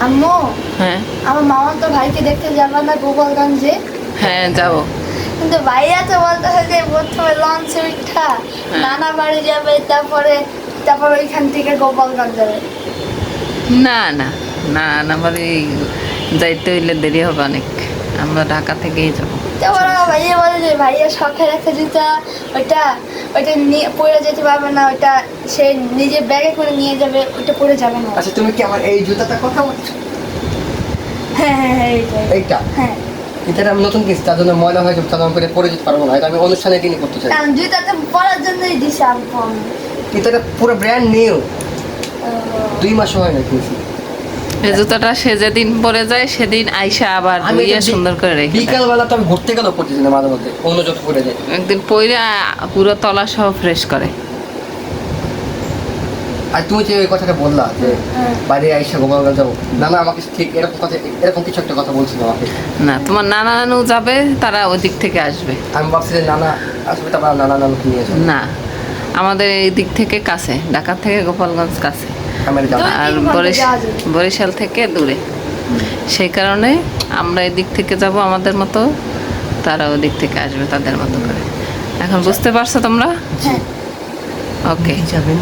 আম্মু হ্যাঁ। আমার মামা তো ভাইকে দেখতে যাবে না গোপালগঞ্জে? হ্যাঁ যাব। কিন্তু ভাইয়া তো বলতে হয় যে প্রথমে লঞ্চ উঠা হ্যাঁ। নানা বাড়ি যাবে তারপরে তারপর ওইখান থেকে গোপালগঞ্জ যাবে। না না না না বাড়ি যাইতে হইলে দেরি হবে অনেক। আমরা ঢাকা থেকেই যাব। ভাইয়া বলে যে ভাইয়া শখের একটা জুতা ওইটা ওইটা নিয়ে পরে যেতে পারবে না ওইটা সে নিজে ব্যাগে করে নিয়ে যাবে ওইটা পরে যাবে না। আচ্ছা তুমি কি আমার এই জুতাটার কথা বলছো? হ্যাঁ হ্যাঁ হ্যাঁ। এইটা? হ্যাঁ। এটা আমি নতুন কিনছি তার জন্য ময়লা হয়ে যাবে তাহলে করে পরে যেতে পারব না এটা আমি অনুষ্ঠানে কিনে করতে চাই। কারণ জুতাটা পরার জন্যই দিছে আমি। এটা পুরো ব্র্যান্ড নিউ দুই মাস হয় না কিনছি। এই জুতাটা সে যেদিন পরে যায় সেদিন আইসা আবার ধুইয়ে সুন্দর করে রেখে দেয়। বিকালবেলা তো আমি ঘুরতে পড়তেছি না মাঝে মধ্যে অন্য যত যাই। একদিন পইরা পুরো তলা সহ ফ্রেশ করে। আর তুমি যে ওই কথাটা বললা যে হ্যাঁ। বাইরে আইসা গোপালগঞ্জ যাব না না আমাকে ঠিক এরকম কথা এরকম কিছু একটা কথা বলছিল আমাকে। না তোমার নানা নানু যাবে তারা ওই দিক থেকে আসবে। আমি ভাবছি যে নানা আসবে তারপর নানা নানুকে নিয়ে আসবে না আমাদের এই দিক থেকে কাছে ঢাকা থেকে গোপালগঞ্জ কাছে। আর বরিশ- বরিশাল থেকে দূরে। সেই কারণে আমরা এদিক থেকে যাব আমাদের মতো তারা ওদিক থেকে আসবে তাদের মতো করে। এখন বুঝতে পারছ তোমরা? হ্যাঁ। ওকে যাবেন।